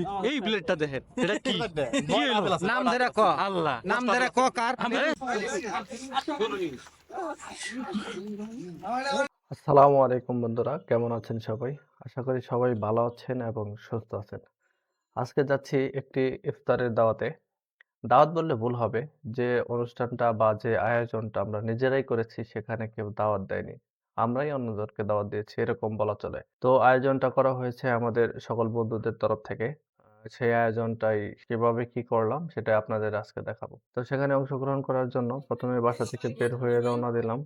এই প্লেটটা দেখেন এটা কি? নাম ধরে ক আল্লাহ নাম ধরে ক কার? আসসালামু আলাইকুম বন্ধুরা কেমন আছেন সবাই? আশা করি সবাই ভালো আছেন এবং সুস্থ আছেন। আজকে যাচ্ছি একটি ইফতারের দাওয়াতে। দাওয়াত বললে ভুল হবে যে অনুষ্ঠানটা বা যে আয়োজনটা আমরা নিজেরাই করেছি সেখানে কেউ দাওয়াত দেয়নি। আমরাই অন্যজনকে দাওয়াত দিয়েছি এরকম বলা চলে। তো আয়োজনটা করা হয়েছে আমাদের সকল বন্ধুদের তরফ থেকে। সেই আয়োজনটাই কীভাবে কি করলাম সেটা আপনাদের আজকে দেখাবো। তো সেখানে অংশগ্রহণ করার জন্য প্রথমে বাসা থেকে বের হয়ে রওনা দিলাম।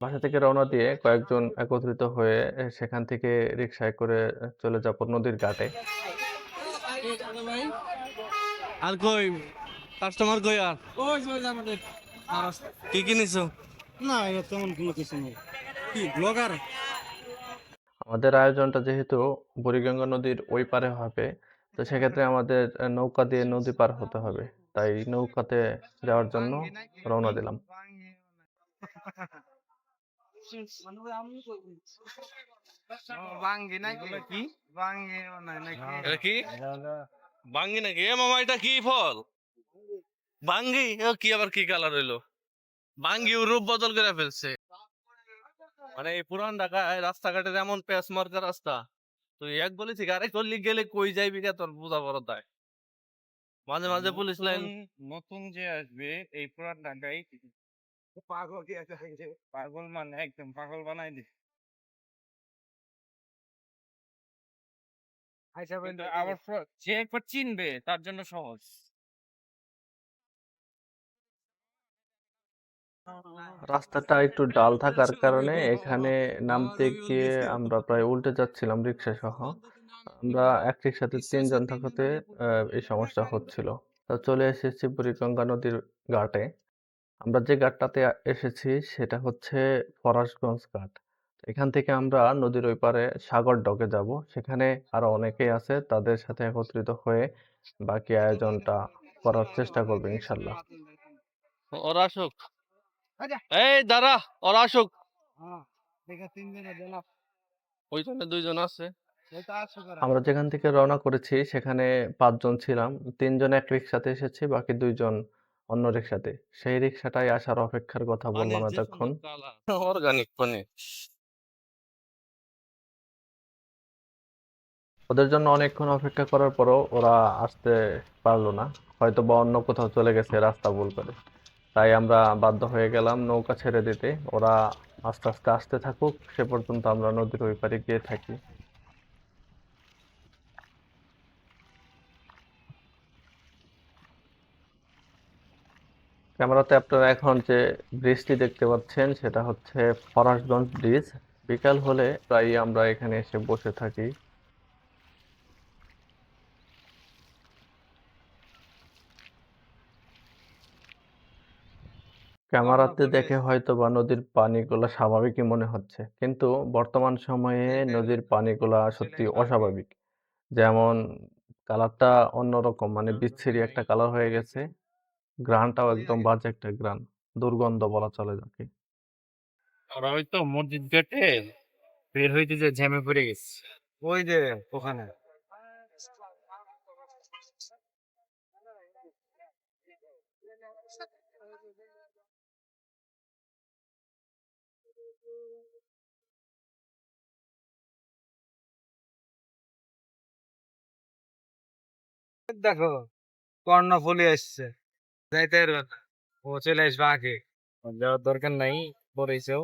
বাসা থেকে রওনা দিয়ে কয়েকজন একত্রিত হয়ে সেখান থেকে রিক্সায় করে চলে যাব নদীর ঘাটে। আর কই কাস্টমার কই আর? কি কি নিছো না এটা তেমন কোনো কিছু নেই। কি ব্লগার? আমাদের আয়োজনটা যেহেতু বুড়িগঙ্গা নদীর ওই পারে হবে তো সেক্ষেত্রে আমাদের নৌকা দিয়ে নদী পার হতে হবে। তাই নৌকাতে যাওয়ার জন্য রওনা দিলাম। বাঙ্গি নাকি? এ মামা, এটা কি ফল? বাঙ্গি? কি আবার কি কালার হইল? বাঙ্গি রূপ বদল করে ফেলছে। মানে এই পুরান ঢাকায় রাস্তাঘাটের এমন প্যাস মার্কা রাস্তা। তুই এক বলেছি আরে আরেক গেলে কই যাইবি কে তোর বুঝা বড় তাই। মাঝে মাঝে পুলিশ লাইন নতুন যে আসবে এই পুরান ঢাকায় পাগল কি আছে পাগল মানে একদম পাগল বানাই দি। কিন্তু আবার যে একবার চিনবে তার জন্য সহজ। রাস্তাটা একটু ডাল থাকার কারণে এখানে নামতে গিয়ে আমরা প্রায় উল্টে যাচ্ছিলাম রিক্সা সহ আমরা এক রিক্সাতে তিনজন থাকাতে এই সমস্যা হচ্ছিল। তো চলে এসেছি বুড়িগঙ্গা নদীর ঘাটে। আমরা যে ঘাটটাতে এসেছি সেটা হচ্ছে ফরাসগঞ্জ ঘাট। এখান থেকে আমরা নদীর ওই পারে সাগর ডকে যাব। সেখানে আরও অনেকেই আছে, তাদের সাথে একত্রিত হয়ে বাকি আয়োজনটা করার চেষ্টা করব ইনশাল্লাহ। ওরা আসুক। এই দাঁড়া ওরা আসুক। হ্যাঁ ওইখানে দুইজন আছে। আমরা যেখান থেকে রওনা করেছি সেখানে পাঁচজন ছিলাম। তিনজন এক রিক্সাতে এসেছি বাকি দুইজন অন্য রিক্সাতে সেই রিক্সাটাই আসার অপেক্ষার কথা বললাম এতক্ষণ। অর্গানিক ওদের জন্য অনেকক্ষণ অপেক্ষা করার পরও ওরা আসতে পারল না। হয়তো বা অন্য কোথাও চলে গেছে রাস্তা ভুল করে। তাই আমরা বাধ্য হয়ে গেলাম নৌকা ছেড়ে দিতে। ওরা আস্তে আস্তে আসতে থাকুক, সে পর্যন্ত আমরা নদীর ওই পারে গিয়ে থাকি। ক্যামেরাতে আপনারা এখন যে ব্রিজটি দেখতে পাচ্ছেন, সেটা হচ্ছে ফরাসগঞ্জ ব্রিজ। বিকাল হলে প্রায় আমরা এখানে এসে বসে থাকি। ক্যামেরাতে দেখে হয়তো বা নদীর পানিগুলো স্বাভাবিকই মনে হচ্ছে। কিন্তু বর্তমান সময়ে নদীর পানিগুলা সত্যি অস্বাভাবিক। যেমন কালারটা অন্যরকম মানে বিচ্ছিরি একটা কালার হয়ে গেছে গ্রানটাও একদম বাজে একটা গ্রান দুর্গন্ধ বলা চলে যাকে। ওরা হয়তো মসজিদ গেটে বের হইতে যে জ্যামে পড়ে গেছে। ওই যে ওখানে। দেখো কর্ণফুলি আসছে যাইতে পারবে না ও চলে আসবে আগে। যাওয়ার দরকার নাই পরেছেও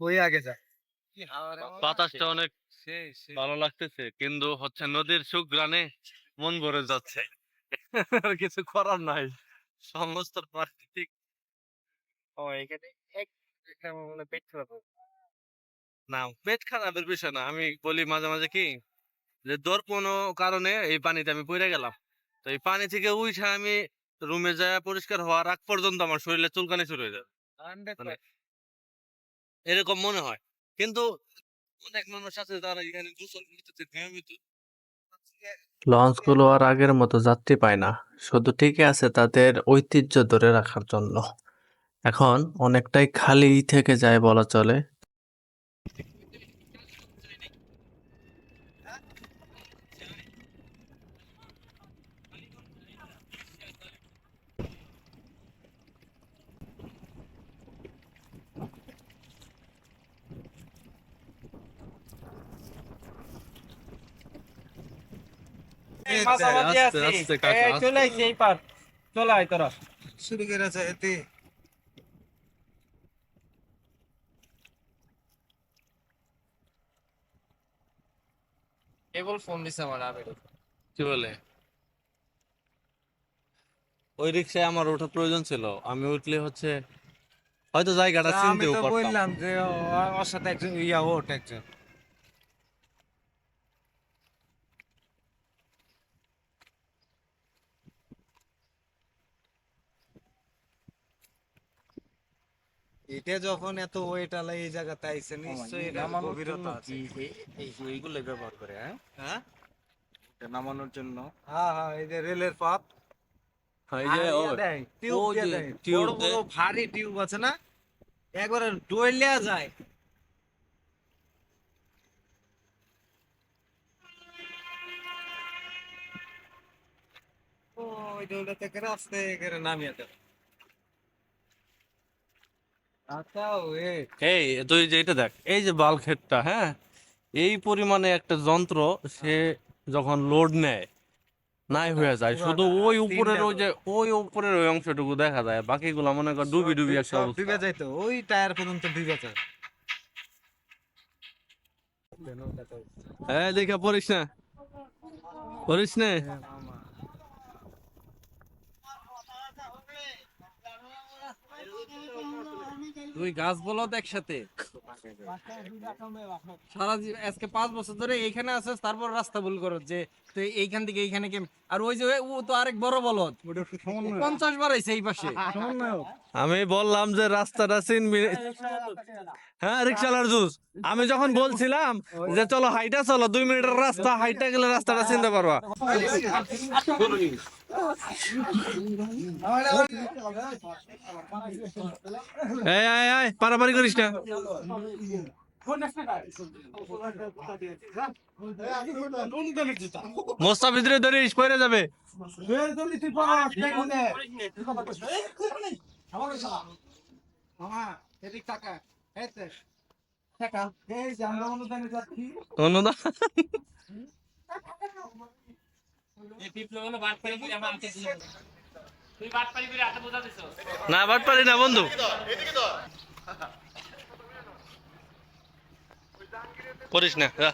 ওই আগে যা। বাতাসটা অনেক ভালো লাগতেছে কিন্তু হচ্ছে নদীর সুখ গ্রানে মন ভরে যাচ্ছে। আর কিছু করার নাই সমস্ত প্রাকৃতিক ও এখানে এক পেট খারাপ না পেট খারাপের বিষয় না আমি বলি মাঝে মাঝে কি যে তোর কোনো কারণে এই পানিতে আমি পড়ে গেলাম। তো এই পানি থেকে উঠে আমি রুমে যায় পরিষ্কার হওয়ার আগ পর্যন্ত আমার শরীরে চুলকানি শুরু হয়ে যাবে। মানে এরকম মনে হয়। কিন্তু অনেক মানুষ আছে যারা এখানে গোসল করতেছে নিয়মিত। লঞ্চগুলো আর আগের মতো যাত্রী পায় না। শুধু ঠিকই আছে তাদের ঐতিহ্য ধরে রাখার জন্য। এখন অনেকটাই খালি থেকে যায় বলা চলে। মাঝামাঝি আছি। আস্তে, কাকা, এই আস্তে। চলে আইছি এই পার চলে আয় তোরা। শুরু করে যাইতে কেবল ফোন দিছে আমার আবেদ কি বলে? ওই রিক্সায় আমার ওঠা প্রয়োজন ছিল। আমি উঠলে হচ্ছে হয়তো জায়গাটা আমি তো বললাম যে ওর সাথে একজন ইয়া ওঠ একজন। এটা যখন এত ওয়েট আলা এই জায়গাতে আইছে নিশ্চয়ই এটা গভীরতা আছে। এই এইগুলো ব্যবহার করে হ্যাঁ? হ্যাঁ? এটা নামানোর জন্য। হ্যাঁ হ্যাঁ এই যে রেলের পাত। ভারী টিউব আছে না? একবারে ডোলিয়া যায়। ওই ডইলাতে করে আস্তে করে নামিয়ে দেবে এই তুই যে এটা দেখ এই যে বালখেটটা হ্যাঁ? এই পরিমাণে একটা যন্ত্র সে যখন লোড নেয় নাই হয়ে যায়। শুধু ওই উপরের ওই যে ওই উপরের ওই অংশটুকু দেখা যায়। বাকিগুলো মনে কর ডুবি ডুবি একটা অবস্থা। ডুবে যাইতো ওই টায়ার পর্যন্ত ডুবে যায়। হ্যাঁ দেখা পড়িস না। পড়িস না? দুই গাছ বলদ একসাথে। সারা জীব- আজকে পাঁচ বছর ধরে এইখানে আছিস তারপর রাস্তা ভুল করো যে তুই এইখান থেকে এইখানে কেম আর ওই যে ও তো আরেক বড় বলদ। পঞ্চাশ বার আইছে এই পাশে। আমি বললাম যে রাস্তাটা চিনবি হ্যাঁ রিক্সালার জুস। আমি যখন বলছিলাম যে চলো হাইটা চলো দুই মিনিটের রাস্তা হাইটা গেলে রাস্তাটা চিনতে পারবা। এই আয় আয় পারাপারি করিস না। মোস্তাফিজরে ধরিস পড়ে যাবে। অনুদান? না বাট পারি না বন্ধু। করিস না যা।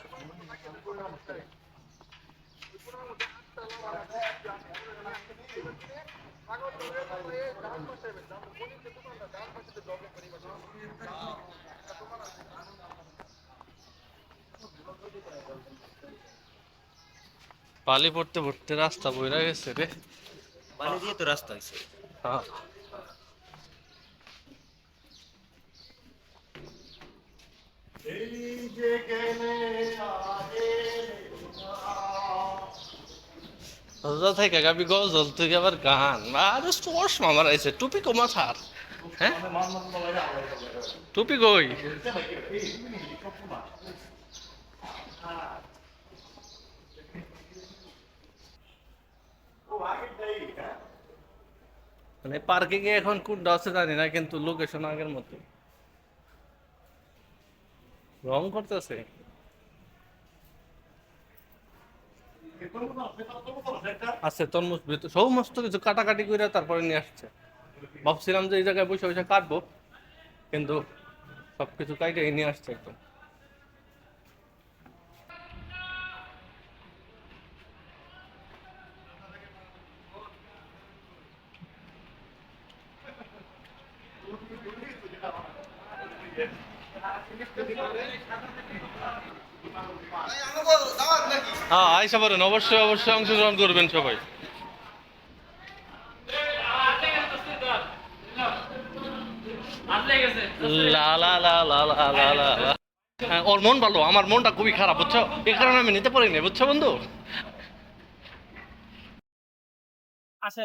পালি পড়তে পড়তে রাস্তা বইরা গেছে রে। পানি দিয়ে তো রাস্তা হয়েছে হ্যাঁ। রোজা থেকে গাবি গজল থেকে আবার গান। আরে চশমা মারাইছে টুপি কো মাথার হ্যাঁ? টুপি কই? মানে পার্কিং এ এখন কোনটা আছে জানি না, কিন্তু লোকেশন আগের মতো। রং করতেছে। আছে, তরমুজ সমস্ত কিছু কাটাকাটি করে তারপরে নিয়ে আসছে। ভাবছিলাম যে এই জায়গায় বসে বসে কাটবো, কিন্তু সবকিছু কাইটে নিয়ে আসছে একদম। হ্যাঁ আইসা পারেন অবশ্যই অবশ্যই অংশগ্রহণ করবেন সবাই। হ্যাঁ, ওর মন ভালো আমার মনটা খুবই খারাপ বুঝছ? এ কারণে আমি নিতে পারিনি বুঝছ বন্ধু? আচ্ছা। আছে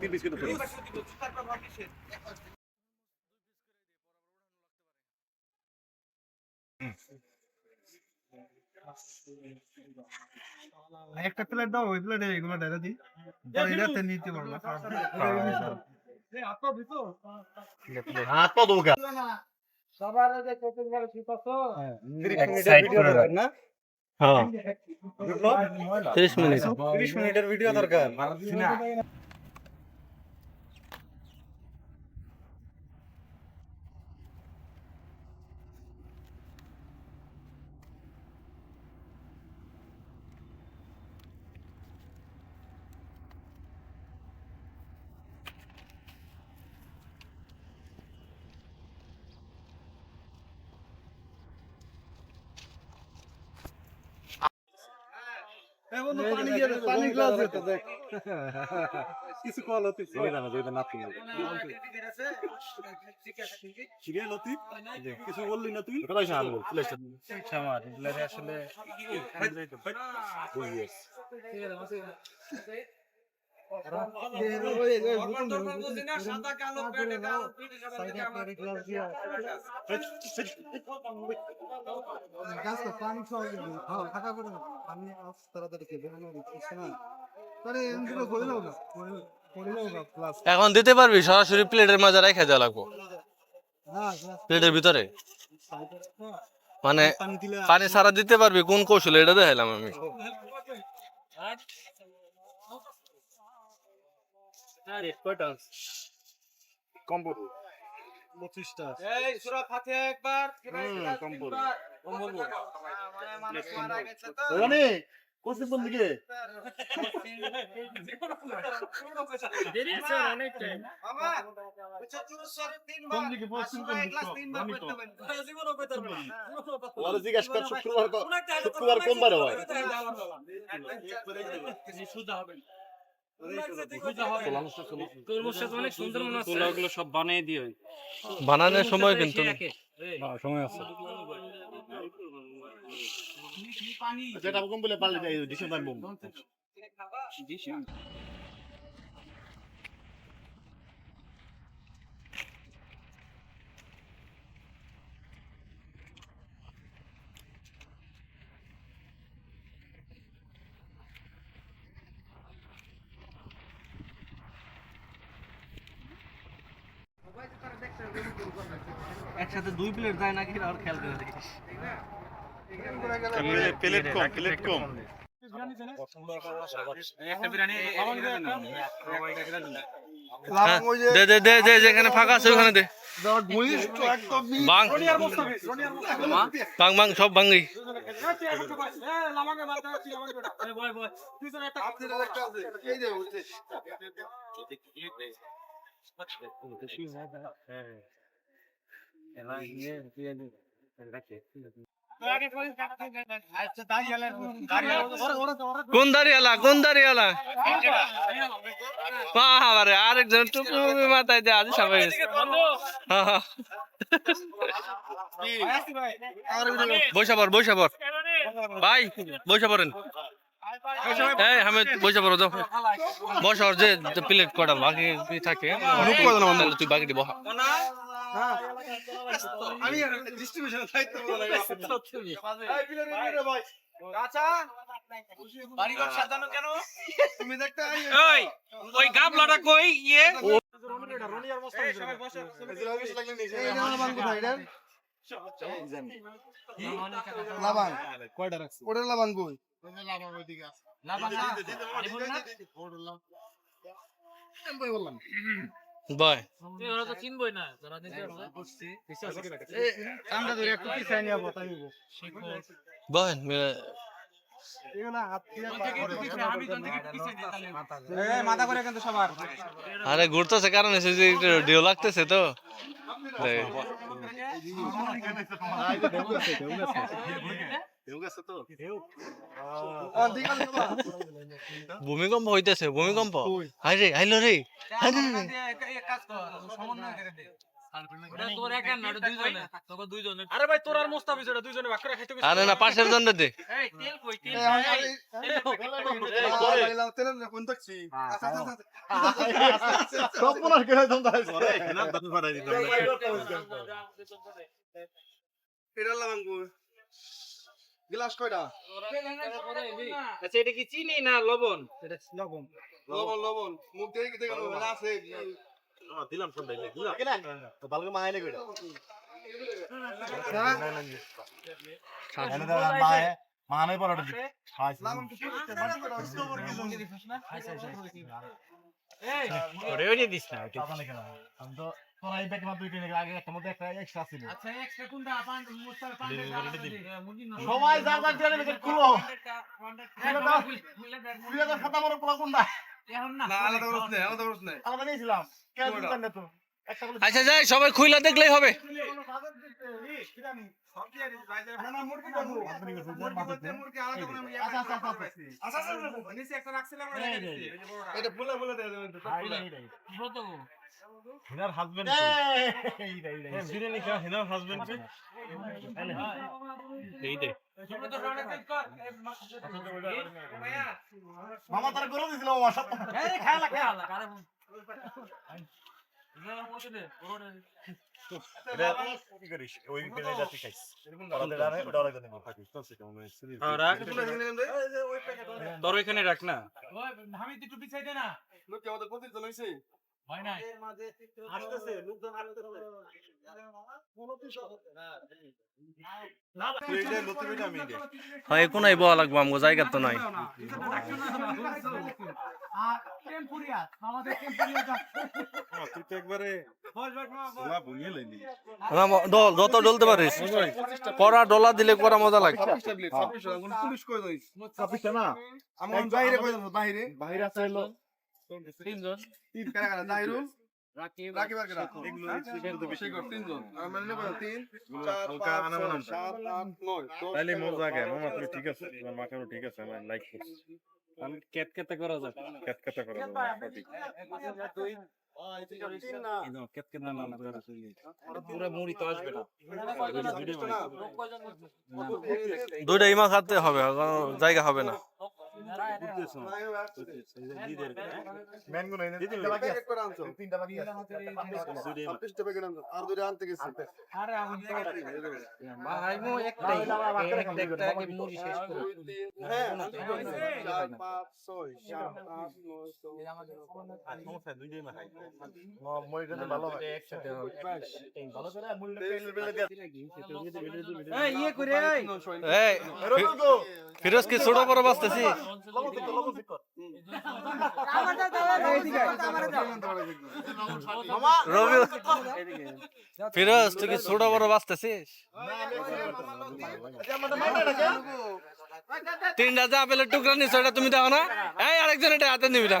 তিন বিস্কুট একটা প্লেট দাও ওই প্লেটে এগুলো ঢেলে দিই এটাতে নিতে পারব হাত পা দোকা সবার যে চতুর গেলে শীত আছো এক সাইড করে রাখ। না। হ্যাঁ। তিরিশ মিনিট। 30 মিনিটের ভিডিও দরকার না পানি দিয়ে পানি গ্লাস দে তো দেখ কিছু কল না তুমি ছিড়ে লতি কিছু বললি না তুই? আসলে এখন দিতে পারবি, সরাসরি প্লেটের মাঝে রেখে দেওয়া লাগবো। প্লেটের ভিতরে। মানে পানি সারা দিতে পারবি, কোন কৌশলে? এটা দেখাইলাম আমি। কম্বল। পঁচিশটা এই সূরা ফাতিহা একবার কম্বল। কম্বল। বল মানে মানুষ মারা গেছে তো। রানি কোসে বাবা চুরুস তিনবার। কোন দিকে পশ্চিম কোন দিকে? তিনবার করতে পারেন জীবনও কইতে পারবেন ওরা জিজ্ঞাসা কর শুক্রবার ক- শুক্রবার কোন বারে হয়। অনেক সুন্দর মনে হচ্ছে। সব বানিয়ে দিয়ে বানানোর সময় কিন্তু সময় আছে। যেটা বলে পারলে ডিসেম্বর। দেয় নাকি আর খেয়াল করে দেখিস প্লেট কম প্লেট কম হ্যাঁ, দে দে দে দে যেখানে ফাঁকা আছে ওখানে দে বাং বাং বাং সব বাঙ্গি কোন দাঁড়িয়ালা কোন দাঁড়িয়ালা? বাবারে আরেকজন টুপি মাথায় দিয়ে আজ সবাই বৈশা পর বৈশা পর ভাই বৈশা পড়েন। আমি বৈশা পড়ো যাও। বসা যে প্লেট কটা বাকি থাকে? তুই বাকি বহা। আমি ডিস্ট্রিবিউশন দায়িত্ব আচ্ছা বাড়িঘর সাজানো কেন? তুমি দেখতে ওই ওই গাবলাটা কই? ইয়ে। লাবান কয়টা রাখছি? ওটা লাবান কই? বয় ওরা তো চিনবই না যারা দিতে আমরা ধরে একটু পিছাই নিয়ে বতাই বয় আরে ঘুরতেছে কারণ এসে যে ঢেউ লাগতেছে তো। ভূমিকম্প হইতেছে ভূমিকম্প। হাই রে আইলো রে। তোর একার না ওটা দুইজনে আরে ভাই তোর আর মুস্তাফিজ ওটা দুইজনে ভাগ করে খাইতে আরে না পাশের জন্য দে এই তেল কই তেল গ্লাস কয়টা আচ্ছা এটা কি চিনি না লবণ লবণ লবণ লবণ মুখ দেখে দেখে আছে দিলাম সন্ধ্যা দিলাম। তো ভালো মাইনে কইরা মানে পড়াটা ওরে ওরে দিস না আমি তো তোরা এই ব্যাগে দুই তিন আগে একটা মধ্যে একটা এক্সট্রা ছিল। আচ্ছা এক্সট্রা কোনটা? পান মুস্তার পান সবাই যার যার দিয়ে খুলো। তো খাতা পোলা কোনটা? আচ্ছা যাই সবাই খুইলা দেখলেই হবে। হিনার হাজবেন্ড খা হিনার হাজবেন্ড এই দে মামা তার করে দিছিল মামা সব আলাদা নেব তোর ওইখানে রাখ না। আমি একটু পিছাই দে না। লোক কি আমাদের প্রতিদিন হইছে। হয় নাই আসতেছে লোকজন হয় বলা লাগবো আমগো জায়গা তো নাই যত ডলতে পারিস কড়া ডলা দিলে করা মজা লাগে পুলিশ কই না বাইরে বাইরে বাইরে আছে হলো তিনজন? তিন কারা কারা দাইরুল রাকিব রাকিব আর কারা? এগুলো শিখে তো বেশি শেখর। তিনজন। আর মানে নেব তিন চার পাঁচ ছয়, সাত আট নয় দশ, মজা গে মামা তুমি ঠিক আছে তোমার মাখানো ঠিক আছে আমি লাইক করছি। আমি কেট কেটে করা যাক কেট কেটে করো সঠিক কেট কেটে না। না। পুরো মুড়ি তো দুইটা ইমা খাতে হবে জায়গা হবে না। ইয়ে ফিরোজ কি ছোট বড় বাঁচতেছি। ফিরোজ তুই কি ছোট বড় বাঁচতেছিস তিনটা যা আপেলের টুকরা এটা তুমি দেখো না এই আরেকজন এটা হাতে নিবি না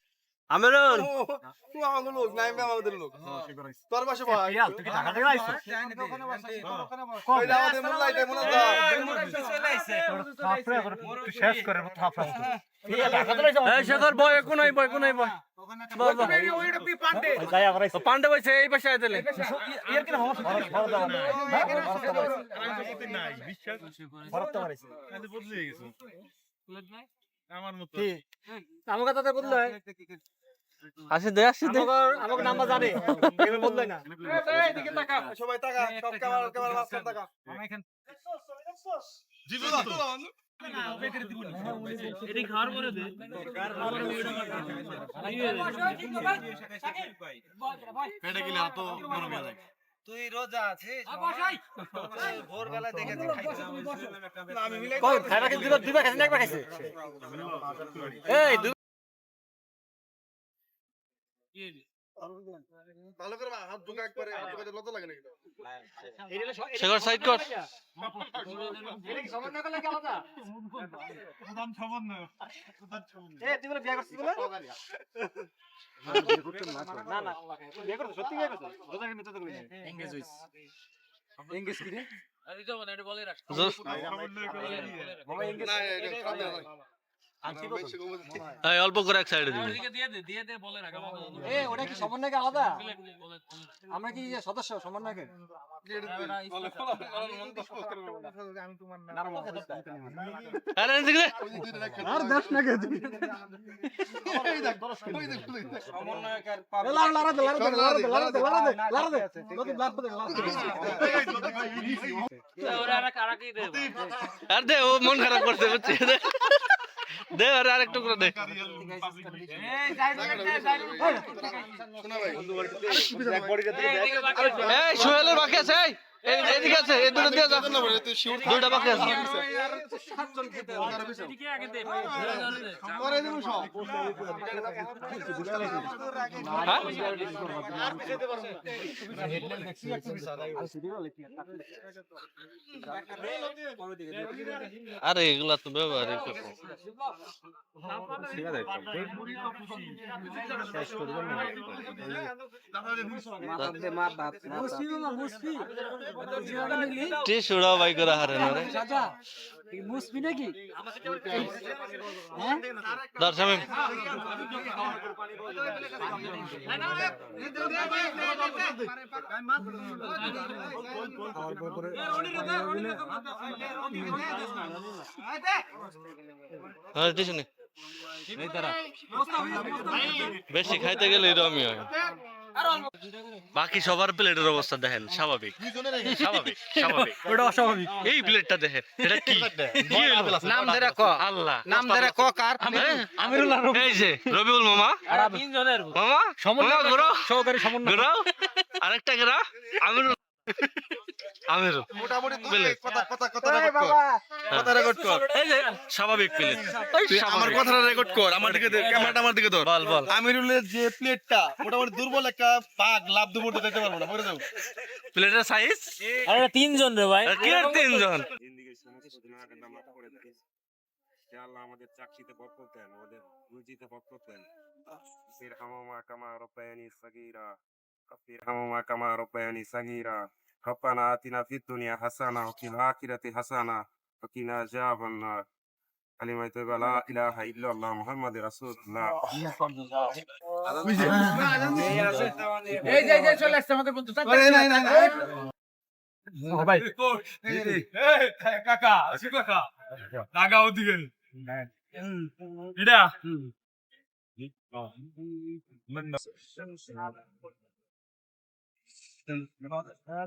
আমেরুন তুই আমাদের লোক নাই আমাদের লোক তোর পাশে ভাই তুই কি ঢাকা থেকে আইছো আমাদের শেষ করে থাপড়া পান্ডে বইছে এই পাশে আইতেলে ইয়ার কি হওয়া ভালো দাও না নাই বিশ্বাস ফরক তো মারিছে আমি বদলে গেছে আমার মতো আমাকে তাতে বদলে আসি দে আসি দে আমাকে নাম্বার জানে এবার বদলাই না সবাই টাকা সব ক্যামেরা ক্যামেরা বাস কর টাকা জিবু তো এটি খাওয়ার পরে দে পেটে গেলে তো মনে মেয়ে লাগে তুই রোজা আছিস ভোরবেলা দেখে আমি মিলাই কই খাইবা কি দুইবার দুইবার খাইছিস একবার খাইছিস এই ভালো করে হাত ঢুকা একবারে লজ্জা লাগে নাকি শেখর সাইড কর প্রধান এই অল্প করে এক সাইডে দিবি। ওটা কি সমন্বয়কে আলাদা? আমরা কি সদস্য সমন্বয়কে? আমি তোমার আরে দে। আর দেখ না কে সমন্বয়কার লারা লারা দে আরে দে টুকরো দে লারা দে লারা দে আর আরে বাকি এদিকে আছে এই দুটো দিয়ে যা। দুইটা বাকি আছে। আরে করব বাই করে হারে না রে। মুসবি নাকি? ধর শামিম হ্যাঁ নে বেশি খাইতে গেলে এরকমই হয়। বাকি সবার প্লেটের অবস্থা দেখেন স্বাভাবিক। স্বাভাবিক স্বাভাবিক। ওটা অস্বাভাবিক। এই প্লেটটা দেখেন এটা কি? নাম ধরে ক। আল্লাহ। নাম ধরে ক কার? আমিরুল্লাহ এই যে রবিউল মামা। মামা মামা ঘুরো সহকারী সমন্বয়। আরেকটা গেরা আমির আমির মোটামুটি কথা কথা কথা রেকর্ড কর। কথা রেকর্ড কর। এই যে স্বাভাবিক প্লেট আমার কথাটা রেকর্ড কর আমার দিকে ক্যামেরাটা আমার দিকে ধর। বল বল। আমিরুলের যে প্লেটটা মোটামুটি দুর্বল একটা পাক লাভ দুপুরতে দিতে পারব না বলে দাও প্লেটের সাইজ আরে তিনজন রে ভাই। কি আর তিনজন? আল্লাহ আমাদের চাকরিতে বরকত দেন আমাদের রুজিতে বরকত দেন। ফির কামা রব্বায়ানি সাগীরা। হাসানা ওয়া কিনা আযাবান নার কালিমা তাইয়্যিবা লা ইলাহা ইল্লাল্লাহ মুহাম্মাদুর রাসূলুল্লাহ এই যে এই যে চলে আসছে আমাদের বন্ধু নাই নাই নাই। ভাই। কাকা আসি কাকা কাকা ওদিকে এটা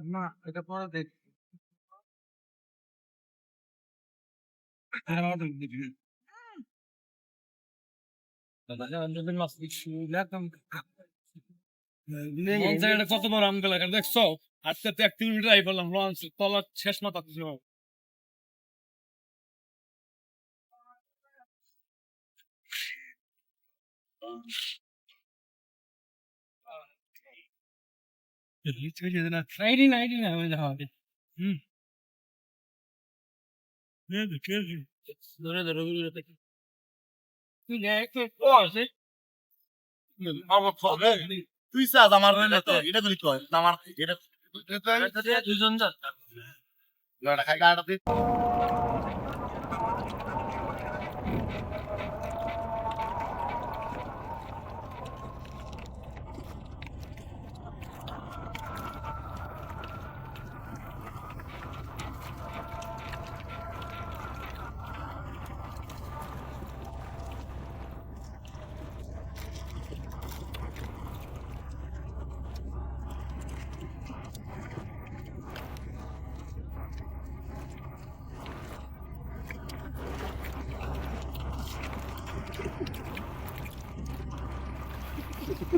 না এটা পরে দেখ কত বড় আম দেখছ? আজকে তো এক কিলোমিটার আই পড়লাম লঞ্চ তলা শেষ মাথা না হুম। ধরে ধরে ধরে তুই দেখ ও আছে। আমার ফলে তুই সাজ আমার এটা তুই কয় আমার এটা দুজন যাচ্ছে গাড়া খাই গাড়া দে।